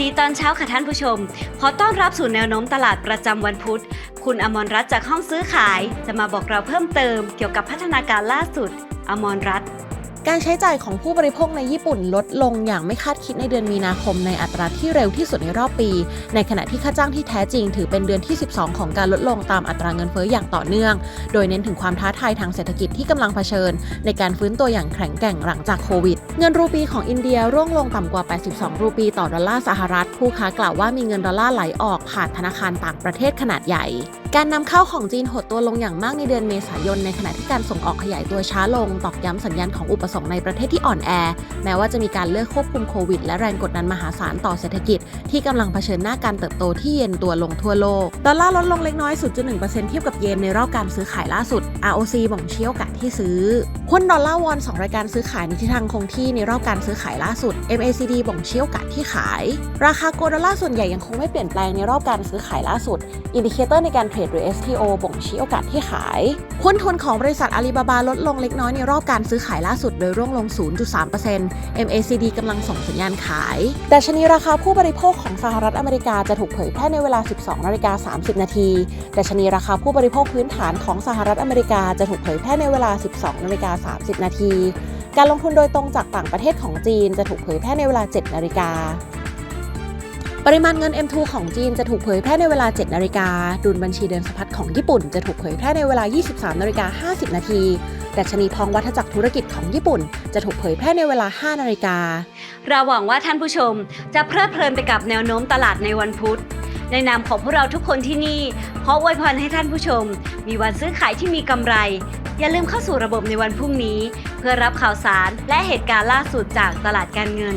ดีตอนเช้าค่ะท่านผู้ชม ขอต้อนรับสู่แนวโน้มตลาดประจำวันพุธ คุณอมรรัตน์จากห้องซื้อขาย จะมาบอกเราเพิ่มเติมเกี่ยวกับพัฒนาการล่าสุด อมรรัตน์ การใช้จ่ายของผู้บริโภคในญี่ปุ่นลดลงอย่างไม่คาดคิดในเดือนมีนาคมในอัตราที่เร็วที่สุดในรอบปี ในขณะที่ค่าจ้างที่แท้จริง ถือเป็นเดือนที่ 12 ของการลดลงตามอัตราเงินเฟ้ออย่างต่อเนื่อง โดยเน้นถึงความท้าทายทางเศรษฐกิจที่กำลังเผชิญ ในการฟื้นตัวอย่างแข็งแกร่งหลังจากโควิด เงินรูปีของอินเดียร่วงลงต่ำกว่า 82 รูปีต่อดอลลาร์สหรัฐ ผู้ค้ากล่าวว่ามีเงินดอลลาร์ไหลออกผ่านธนาคารต่างประเทศขนาดใหญ่ การนำเข้าของจีนหดตัวลงอย่างมากในเดือนเมษายน ในขณะที่การส่งออกขยายตัวช้าลง ตอกย้ำสัญญาณของอุปสงค์ในประเทศที่อ่อนแอ แม้ว่าจะมีการเลือกควบคุมโควิด และแรงกดดันมหาศาลต่อเศรษฐกิจ ที่กำลังเผชิญหน้าการเติบโตที่เย็นตัวลงทั่วโลก ดอลลาร์ลดลงเล็กน้อย 0.1%เทียบกับเยนในรอบการซื้อขายล่าสุด ROC บ่งชี้โอกาสที่ซื้อหุ้นดอลลาร์วอนสองรายการซื้อขายในทิศทางคงที่ในรอบการซื้อขายล่าสุด MACD บ่งชี้โอกาสที่ขาย ราคาโกลดอลลาร์ส่วนใหญ่ยังคงไม่เปลี่ยนแปลงในรอบการซื้อขายล่าสุด อินดิเคเตอร์ในการเทรดหรือ STO บ่งชี้โอกาสที่ขาย หุ้นทุนของบริษัทอาลีบาบาลดลงเล็กน้อยในรอบการซื้อขายล่าสุดโดยร่วงลง 0.3% MACD กำลังส่งสัญญาณขายดัชนีราคาผู้บริโภคของสหรัฐอเมริกาจะถูกเผยแพร่ในเวลา 12นาฬิกา30 นาทีดัชนีราคาผู้บริโภคพื้นฐานของสหรัฐอเมริกาจะถูกเผยแพร่ในเวลา 12นาฬิกา30 นาที การลงทุนโดยตรงจากต่างประเทศของจีนจะถูกเผยแพร่ในเวลา 7 นาฬิกา ปริมาณเงิน M2 ของจีนจะถูกเผยแพร่ในเวลา 7 นาฬิกา ดุลบัญชีเดินสะพัดของญี่ปุ่นจะถูกเผยแพร่ในเวลา 23 นาฬิกา 50 นาทีดัชนีทองวัฒจักรธุรกิจของญี่ปุ่น จะถูกเผยแพร่ในเวลา 5 นาฬิกา เราหวังว่าท่านผู้ชมจะเพลิดเพลินไปกับแนวโน้มตลาดในวันพุธ ในนามของพวกเราทุกคนที่นี่ ขออวยพรให้ท่านผู้ชม มีวันซื้อขายที่มีกำไร อย่าลืมเข้าสู่ระบบในวันพรุ่งนี้ เพื่อรับข่าวสารและเหตุการณ์ล่าสุดจากตลาดการเงิน